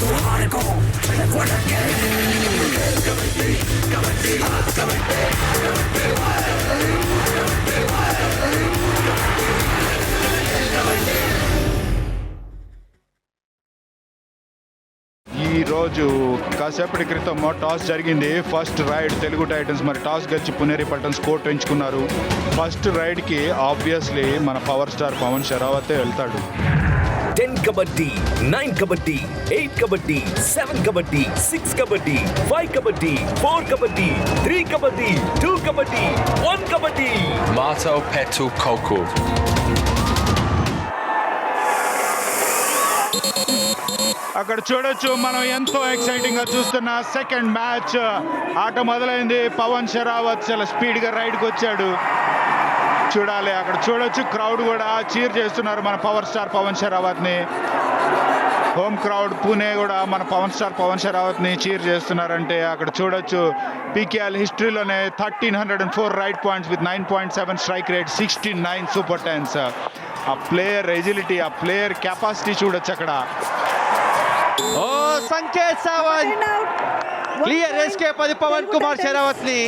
ఈ రోజు కాసేపటి క్రితం టాస్ జరిగింది. ఫస్ట్ రైడ్ తెలుగు టైటన్స్ మరి టాస్ గెలిచి పునేరి పల్టన్స్ కోర్టు ఎంచుకున్నారు. ఫస్ట్ రైడ్కి ఆబ్వియస్లీ మన పవర్ స్టార్ పవన్ షరావతే వెళ్తాడు. Ten kabaddi nine kabaddi eight kabaddi seven kabaddi six kabaddi five kabaddi four kabaddi three kabaddi two kabaddi one kabaddi. Marto Petu Koku. అక్కడ చూడొచ్చు మనం ఎంతో ఎక్సైటింగ్గా చూస్తున్న సెకండ్ మ్యాచ్ ఆట మొదలైంది. పవన్ షరావత్ చాలా స్పీడ్గా రైడ్కి వచ్చాడు చూడాలి అక్కడ చూడొచ్చు. క్రౌడ్ కూడా చీర్ చేస్తున్నారు మన పవర్ స్టార్ పవన్ షరావత్ని హోమ్ క్రౌడ్ పూణే కూడా మన పవన్ స్టార్ పవన్ షరావత్ని చీర్ చేస్తున్నారంటే అక్కడ చూడొచ్చు. PKL హిస్టరీలోనే thirteen hundred and four raid points with nine point seven strike rate sixty nine super tens ఆ ప్లేయర్ ఎజిలిటీ ఆ ప్లేయర్ కెపాసిటీ చూడొచ్చు అక్కడ. ఓ సంకేత్ సావంత్. క్లియర్ ఎస్కేప్ అది పవన్ కుమార్ షెరావత్ని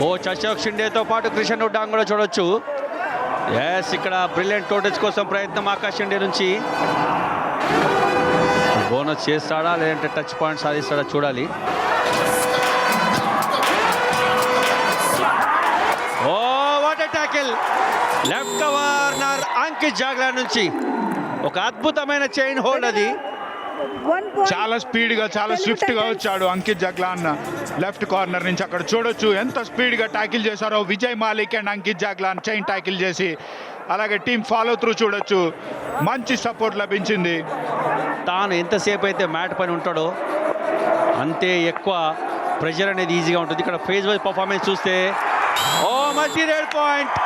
కోచ్ అశోక్ షిండేతో పాటు క్రిషన్ ఉడ్డాంగ్ కూడా చూడొచ్చు. ఎస్ ఇక్కడ బ్రిలియంట్ టోటల్స్ కోసం ప్రయత్నం ఆకాష్ షిండే నుంచి. బోనస్ చేస్తాడా లేదంటే టచ్ పాయింట్ సాధిస్తాడా చూడాలి. ఓ what tackle left corner Ankit Jaglan నుంచి. ఒక అద్భుతమైన చైన్ హోల్డ్ అది. చాలా స్పీడ్గా చాలా స్విఫ్ట్గా వచ్చాడు అంకిత్ జగ్లాన్. లెఫ్ట్ కార్నర్ నుంచి అక్కడ చూడొచ్చు. ఎంత స్పీడ్గా ట్యాకిల్ చేశారో Vijay Malik and Ankit Jaglan chain tackle చేసి అలాగే టీం ఫాలో త్రూ చూడొచ్చు. మంచి సపోర్ట్ లభించింది. తాను ఎంతసేపు అయితే మ్యాట్ పైన ఉంటాడో అంతే ఎక్కువ ప్రెషర్ అనేది ఈజీగా ఉంటుంది. ఇక్కడ ఫేజ్ వైజ్ పర్ఫార్మెన్స్ చూస్తే ఓ multi raid point.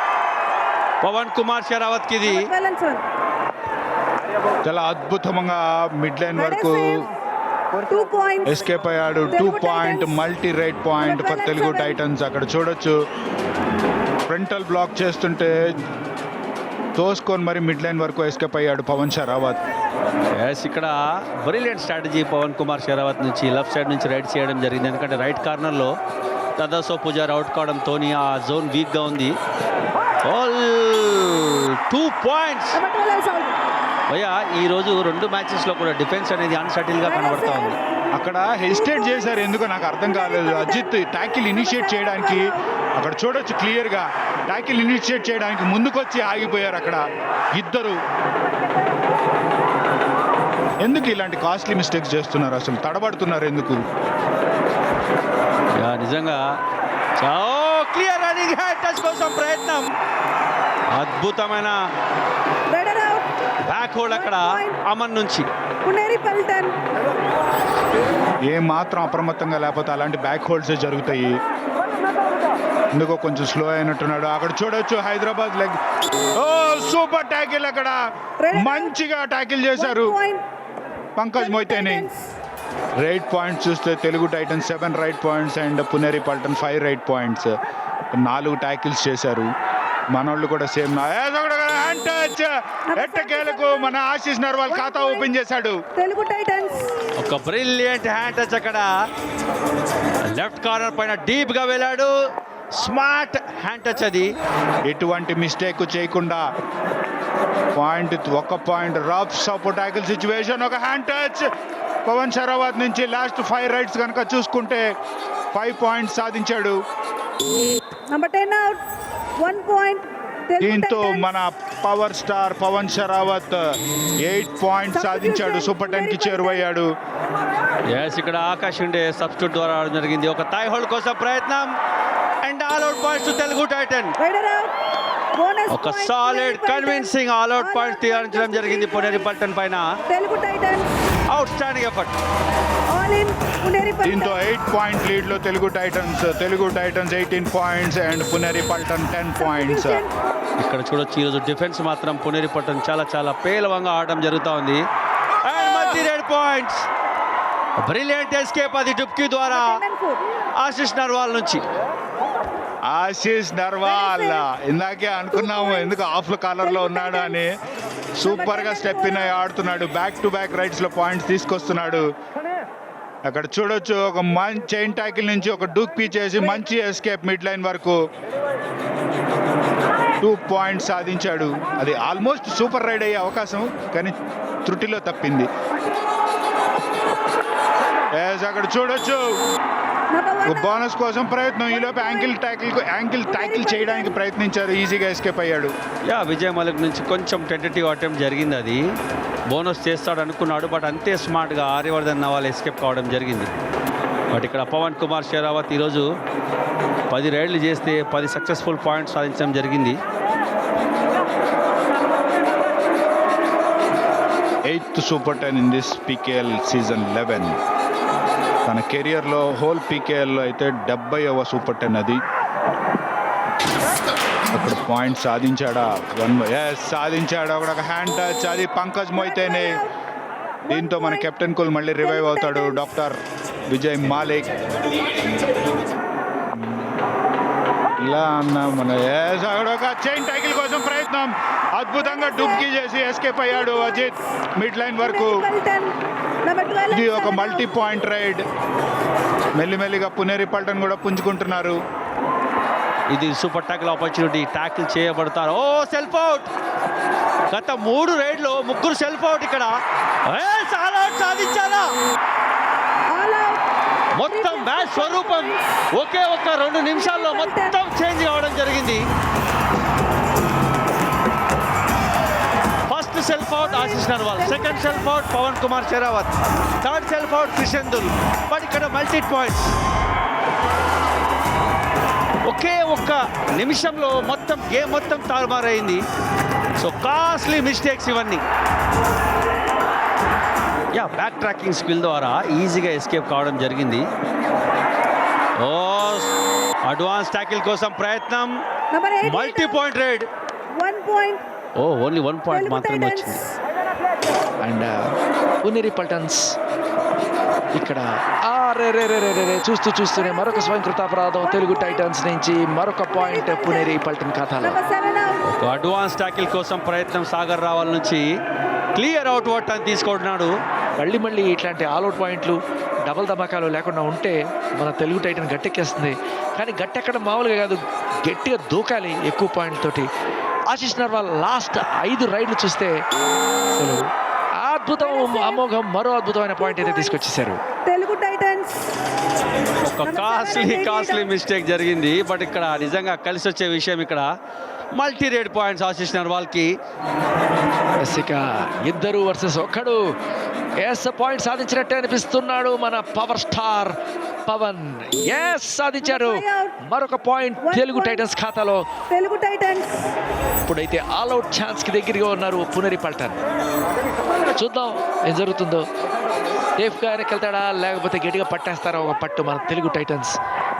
Pavan Kumar షెరావత్కి ఇది చాలా అద్భుతంగా మిడ్ లైన్ వరకు ఎస్కేప్ అయ్యాడు. Two point multi raid point for Telugu Titans అక్కడ చూడొచ్చు. ఫ్రంటల్ బ్లాక్ చేస్తుంటే తోసుకొని మరి మిడ్ లైన్ వరకు ఎస్కేప్ అయ్యాడు పవన్ షరావత్. ఎస్ ఇక్కడ బ్రిలియంట్ స్ట్రాటజీ పవన్ కుమార్ షెరావత్ నుంచి లెఫ్ట్ సైడ్ నుంచి రైట్ చేయడం జరిగింది. ఎందుకంటే రైట్ కార్నర్లో తదాసో పూజారి అవుట్ కావడంతో ఆ జోన్ వీక్గా ఉంది. టూ పాయింట్స్ భయ్యా ఈరోజు రెండు మ్యాచెస్లో కూడా డిఫెన్స్ అనేది అన్సటిల్గా కనబడతా ఉంది. అక్కడ హెసిటేట్ చేశారు ఎందుకో నాకు అర్థం కాలేదు. అజిత్ ట్యాకిల్ ఇనిషియేట్ చేయడానికి అక్కడ చూడొచ్చు క్లియర్గా. ట్యాకిల్ ఇనిషియేట్ చేయడానికి ముందుకొచ్చి ఆగిపోయారు అక్కడ ఇద్దరు. ఎందుకు ఇలాంటి కాస్ట్లీ మిస్టేక్స్ చేస్తున్నారు? అసలు తడబడుతున్నారు ఎందుకు? నిజంగా క్లియర్ రన్నింగ్ హ్యాండ్ టచ్ కోసం ప్రయత్నం. అద్భుతమైన బ్యాక్ హోల్డ్ అక్కడ అమన్ నుంచి. పునేరి పల్టన్ ఏ మాత్రం అప్రమత్తంగా లేకపోతే అలాంటి బ్యాక్ హోల్డ్స్ జరుగుతాయి. ఎందుకో కొంచెం స్లో అయినట్టున్నాడు. అక్కడ చూడొచ్చు Hyderabad leg oh super tackle అక్కడ. మంచిగా ట్యాకిల్ చేశారు. పంకజ్ మొయితేని. రైట్ పాయింట్స్ చూస్తే Telugu Titans seven raid points and Puneri Paltan five raid points నాలుగు ట్యాకిల్స్ చేశారు. మనోళ్ళు కూడా సేమ్ హ్యాండ్ టచ్ ఎట్టకేలకు మన ఆశీష్ నర్వాల్ ఖాతా ఓపెన్ చేశాడు. తెలుగు టైటన్స్ ఒక బ్రిలియంట్ హ్యాండ్ టచ్ అక్కడ. లెఫ్ట్ కార్నర్ పైన డీప్గా వెళ్ళాడు. స్మార్ట్ హ్యాండ్ టచ్ అది. ఎటువంటి మిస్టేక్ చేయకుండా పాయింట్ ఒక point rough support tackle situation ఒక హ్యాండ్ టచ్. పవన్ షరావత్ నుంచి లాస్ట్ ఫైవ్ రైడ్స్ కనుక చూసుకుంటే ఫైవ్ పాయింట్స్ సాధించాడు. Number ten out one point దీంతో మన power star Pavan Sehrawat eight points సాధించాడు సూపర్ టెన్కి చేరువయ్యాడు. ఎస్ ఇక్కడ ఆకాష్ ఉండే సబ్స్టిట్యూట్ ద్వారా ఆడడం జరిగింది. ఒక తాయ్ హోల్డ్ కోసం ప్రయత్నం. And all out points Telugu Titan ఒక solid convincing all out points తీయించడం జరిగింది పునేరి పల్టన్ పైన. Telugu Titans outstanding effort దీంతో eight point లీడ్లో Telugu Titans Telugu Titans eighteen points and Puneri Paltan ten points ఇక్కడ చూడొచ్చు ఈరోజు డిఫెన్స్ మాత్రం పునేరి పట్టణం చాలా చాలా పేలవంగా ఆడడం జరుగుతూ ఉంది and raid points brilliant escape అది డుబ్కీ ద్వారా. ఆశిష్ నర్వాల్ నుంచి. ఆశీష్ నర్వాల్ ఇందాకే అనుకున్నాము ఎందుకు ఆఫ్ కలర్లో ఉన్నాడు అని. సూపర్గా స్టెప్ ఇన్ అయి ఆడుతున్నాడు. బ్యాక్ టు బ్యాక్ రైట్స్లో పాయింట్స్ తీసుకొస్తున్నాడు. అక్కడ చూడొచ్చు ఒక మంచి చైన్ ట్యాకిల్ నుంచి ఒక డూక్పీ చేసి మంచి ఎస్కేప్ మిడ్ లైన్ వరకు టూ పాయింట్స్ సాధించాడు. అది ఆల్మోస్ట్ సూపర్ రైడ్ అయ్యే అవకాశం కానీ త్రుటిలో తప్పింది. అక్కడ చూడొచ్చు. బోనస్ కోసం ప్రయత్నం. ఈలోపు యాంకిల్ ట్యాకిల్ యాంకిల్ ట్యాకిల్ చేయడానికి ప్రయత్నించారు. ఈజీగా ఎస్కేప్ అయ్యాడు. యా విజయ్ మలిక్ నుంచి కొంచెం టెంటేటివ్ అటెంప్ట్ జరిగింది అది. బోనస్ చేస్తాడు అనుకున్నాడు బట్ అంతే స్మార్ట్గా ఆర్యవర్ధన్ నవాల్ ఎస్కేప్ కావడం జరిగింది. బట్ ఇక్కడ పవన్ కుమార్ షెరావత్ ఈరోజు పది రైడ్లు చేస్తే పది సక్సెస్ఫుల్ పాయింట్స్ సాధించడం జరిగింది. Eighth super ten in this PKL season eleven తన కెరియర్లో హోల్ పీకేఎల్లో అయితే డెబ్బైవ సూపర్ టెన్ అది. అక్కడ పాయింట్ సాధించాడా? వన్ ఎస్ సాధించాడా. అక్కడ ఒక హ్యాండ్ టచ్ అది పంకజ్ మోయితేనే. దీంతో మన కెప్టెన్ కుల్ మళ్ళీ రివైవ్ అవుతాడు. డాక్టర్ విజయ్ మాలిక్. ఇలా అన్న మన ఒక చైన్ టైకిల్ కోసం ప్రయత్నం అద్భుతంగా డుబ్కి చేసి ఎస్కేప్ అయ్యాడు అజిత్ మిడ్ లైన్ వరకు Pulton. Number 12. ఇది ఒక మల్టీ. పాయింట్ రైడ్ మెల్లిమెల్లిగా పునేరి పల్టన్ కూడా పుంజుకుంటున్నారు ఇది సూపర్ ట్యాకిల్ ఆపర్చునిటీ ట్యాకిల్ చేయబడతారు ఓ సెల్ఫ్ అవుట్ గత మూడు రైడ్లో ముగ్గురు సెల్ఫ్ అవుట్ ఇక్కడ ఏ, చాలా out సాధించారా. మొత్తం మ్యాచ్ స్వరూపం ఒకే ఒక్క రెండు నిమిషాల్లో మొత్తం self out Ashish Narwal. Second self out Pawan Kumar Sehrawat. Third self out క్రిషెందుల్ but ఇక్కడ మల్టీ పాయింట్స్. ఒకే ఒక్క నిమిషంలో మొత్తం గేమ్ మొత్తం తారుమారైంది. సో కాస్ట్లీ మిస్టేక్స్ ఇవన్నీ. యా బ్యాక్ ట్రాకింగ్ స్కిల్ ద్వారా ఈజీగా ఎస్కేప్ కావడం జరిగింది. ఓ అడ్వాన్స్ ట్యాకిల్ కోసం ప్రయత్నం. Number 8. Multi point raid. One point. ఓ ఓన్లీ వన్ పాయింట్ మాత్రమే. వచ్చింది. అండ్ పునేరి పల్టన్స్. ఇక్కడ ఆ రే రే రే రే రే రే చూస్తూ చూస్తూనే మరొక స్వయంకృతాపరాధం తెలుగు టైటన్స్ నుంచి మరొక పాయింట్ పునేరి పల్టన్ ఖాతాలో. Number 7 out. ఒక అడ్వాన్స్ ట్యాకిల్ కోసం ప్రయత్నం సాగర్ రావాల నుంచి క్లియర్ అవుట్ అని తీసుకుంటున్నాడు. మళ్ళీ మళ్ళీ ఇట్లాంటి ఆల్అౌట్ పాయింట్లు డబల్ ధమాకాలు లేకుండా ఉంటే మన తెలుగు టైటన్ గట్టెక్కేస్తుంది. కానీ గట్టెక్కడం మామూలుగా కాదు గట్టిగా దూకాలి ఎక్కువ పాయింట్ తోటి. ఆశిష్ నర్వాల్ లాస్ట్ ఐదు రైడ్లు చూస్తే అసలు అద్భుతం అమోఘం మరో అద్భుతమైన పాయింట్ అయితే తీసుకొచ్చేసారు Telugu Titans. ఒక కాస్ట్లీ కాస్ట్లీ మిస్టేక్ జరిగింది బట్ ఇక్కడ నిజంగా కలిసి వచ్చే విషయం ఇక్కడ. మల్టీ రేట్ పాయింట్స్ ఆశిష్ నర్వాల్కి ఇక ఇద్దరు వర్సెస్ ఒక్కడు. ఎస్ పాయింట్ సాధించినట్టే అనిపిస్తున్నాడు మన పవర్ స్టార్ పవన్. ఎస్ సాధించారు. మరొక పాయింట్ తెలుగు టైటన్స్ ఖాతాలో. Telugu Titans. ఇప్పుడైతే ఆల్ అవుట్ ఛాన్స్కి దగ్గరగా ఉన్నారు పునరి పల్టన్. చూద్దాం ఏం జరుగుతుందో. సేఫ్గా వెనకెళ్తాడా లేకపోతే గట్టిగా పట్టేస్తారా? ఒక పట్టు మన తెలుగు టైటన్స్.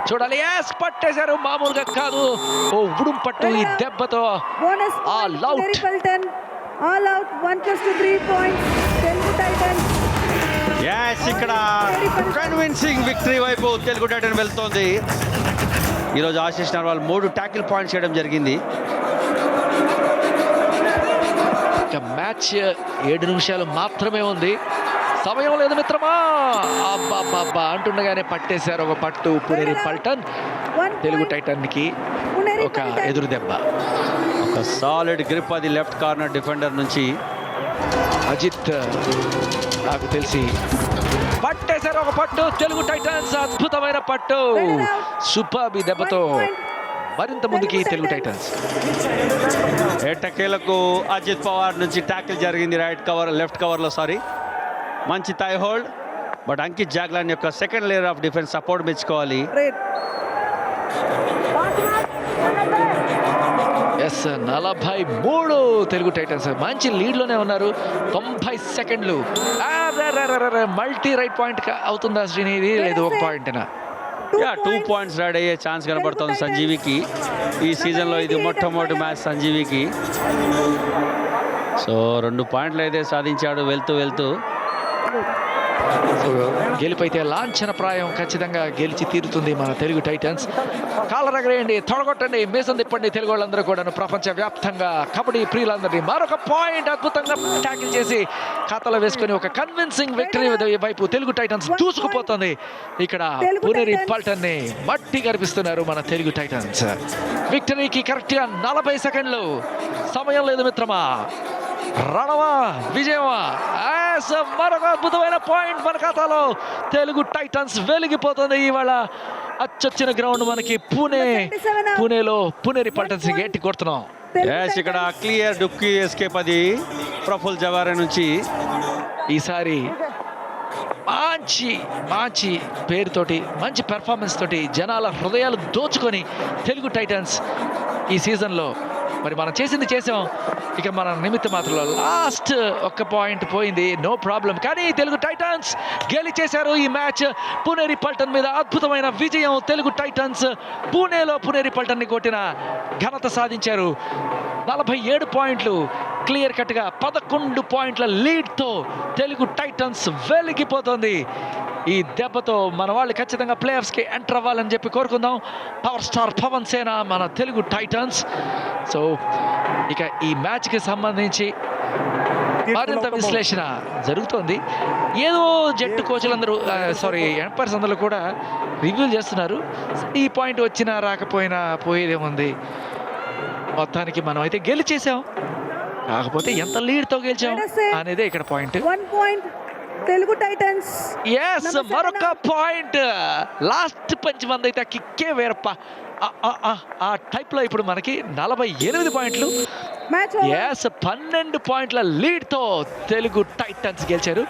చూడాలి. ఎస్ పట్టేశారు. మామూలుగా కాదు. ఓ ఉడుం పట్టు ఈ దెబ్బతో. Punery Pulton. All out. 1 plus to 3 points. Telugu Titans. Yes ఇక్కడ కన్విన్సింగ్ విక్టరీ వైపు తెలుగు టైటన్ వెళ్తోంది. ఈరోజు ఆశిష్ నర్వాల్ మూడు ట్యాకిల్ పాయింట్స్ చేయడం జరిగింది. ఇక మ్యాచ్ ఏడు నిమిషాలు మాత్రమే ఉంది. సమయం లేదు మిత్రమా. అబ్బా అంటుండగానే పట్టేశారు ఒక పట్టు పునేరి పల్టన్. తెలుగు point. టైటన్కి Puneri ఒక. ఎదురు దెబ్బ. ఒక సాలిడ్ గ్రిప్ అది లెఫ్ట్ కార్నర్ డిఫెండర్ నుంచి. అజిత్ నాకు తెలిసి పట్టేశారు ఒక పట్టు. తెలుగు టైటన్స్ అద్భుతమైన పట్టు. సూపర్ ఈ దెబ్బతో మరింత ముందుకి తెలుగు టైటన్స్ ఏటకేలకు అజిత్ పవార్ నుంచి ట్యాకిల్ జరిగింది రైట్ కవర్ లెఫ్ట్ కవర్లో సారీ మంచి thigh hold but Ankit Jaglan యొక్క second layer of defence support మెచ్చుకోవాలి. ఎస్ నలభై మూడు తెలుగు టైటన్స్. మంచి లీడ్లోనే ఉన్నారు. తొంభై సెకండ్లు. మల్టీ రైట్ పాయింట్ అవుతుందా శ్రీనిధి? లేదు ఒక పాయింట్నా యా టూ. పాయింట్స్ రైడ్ అయ్యే ఛాన్స్ కనబడుతుంది సంజీవికి. ఈ సీజన్లో ఇది మొట్టమొదటి మ్యాచ్ సంజీవికి. సో రెండు పాయింట్లు అయితే సాధించాడు వెళ్తూ వెళ్తూ. సో గెలుపైతే లాంఛనప్రాయం ఖచ్చితంగా గెలిచి తీరుతుంది మన తెలుగు టైటన్స్. కాలర్ ఎగరేయండి తొడగొట్టండి మీసం తిప్పండి తెలుగు వాళ్ళందరూ కూడా ప్రపంచ వ్యాప్తంగా కబడ్డీ ప్రియులందరినీ మరొక పాయింట్ అద్భుతంగా ట్యాకిల్ చేసి ఖాతాలో వేసుకొని ఒక కన్విన్సింగ్ విక్టరీ వైపు తెలుగు టైటన్స్ దూసుకుపోతుంది. ఇక్కడ పునేరి. పల్టన్ని మట్టి కనిపిస్తున్నారు మన తెలుగు టైటన్స్ విక్టరీకి కరెక్ట్గా నలభై సెకండ్లు. సమయం లేదు మిత్రమా. రణమా విజయమా. మరొక అద్భుతమైన పాయింట్ మన ఖాతాలో తెలుగు టైటన్స్ వెలిగిపోతుంది ఇవాళ. అచ్చొచ్చిన గ్రౌండ్ మనకి పూణే పూణేలో పునేరి పల్టన్స్ని గట్టి కొడుతున్నాం. ఇక్కడ. క్లియర్ డుక్కి ఎస్కేప్ అది. ప్రఫుల్ జవారే నుంచి. ఈసారి మంచి మంచి పేరుతోటి మంచి పెర్ఫార్మెన్స్ తోటి జనాల హృదయాలు దోచుకొని తెలుగు టైటన్స్ ఈ సీజన్లో మరి మనం చేసింది చేసాం. ఇక మన నిమిత్త మాత్రంలో లాస్ట్ ఒక్క పాయింట్ పోయింది. నో ప్రాబ్లం కానీ తెలుగు టైటన్స్ గెలిచేశారు ఈ మ్యాచ్ పునేరి పల్టన్ మీద అద్భుతమైన విజయం తెలుగు టైటన్స్ పూణేలో పునేరి పల్టన్ని కొట్టిన ఘనత సాధించారు. నలభై ఏడు పాయింట్లు క్లియర్ కట్గా పదకొండు పాయింట్ల లీడ్తో తెలుగు టైటన్స్ వెలిగిపోతుంది. ఈ దెబ్బతో మన వాళ్ళు ఖచ్చితంగా ప్లేయర్స్కి ఎంటర్ అవ్వాలని చెప్పి కోరుకుందాం. పవర్ స్టార్ పవన్ సేన మన తెలుగు టైటన్స్ సో ఇక ఈ మ్యాచ్కి సంబంధించి మరింత విశ్లేషణ జరుగుతోంది. ఏదో జట్టు కోచ్లందరూ సారీ ఎంపైర్స్ అందరూ కూడా రివ్యూలు చేస్తున్నారు. ఈ పాయింట్ వచ్చినా రాకపోయినా పోయేదేముంది మొత్తానికి మనం అయితే గెలిచేసాం. కాకపోతే ఎంత లీడ్తో గెలిచాం అనేదే ఇక్కడ పాయింట్ Telugu Titans. ఎస్ మరొక. పాయింట్ లాస్ట్ పంచ్ మంది అయితే కిక్కే వేరప్ప ఆ, ఆ, ఆ, ఆ టైప్లో ఇప్పుడు మనకి నలభై ఎనిమిది పాయింట్లు. ఎస్ పన్నెండు పాయింట్ల లీడ్తో తెలుగు టైటన్స్ గెలిచారు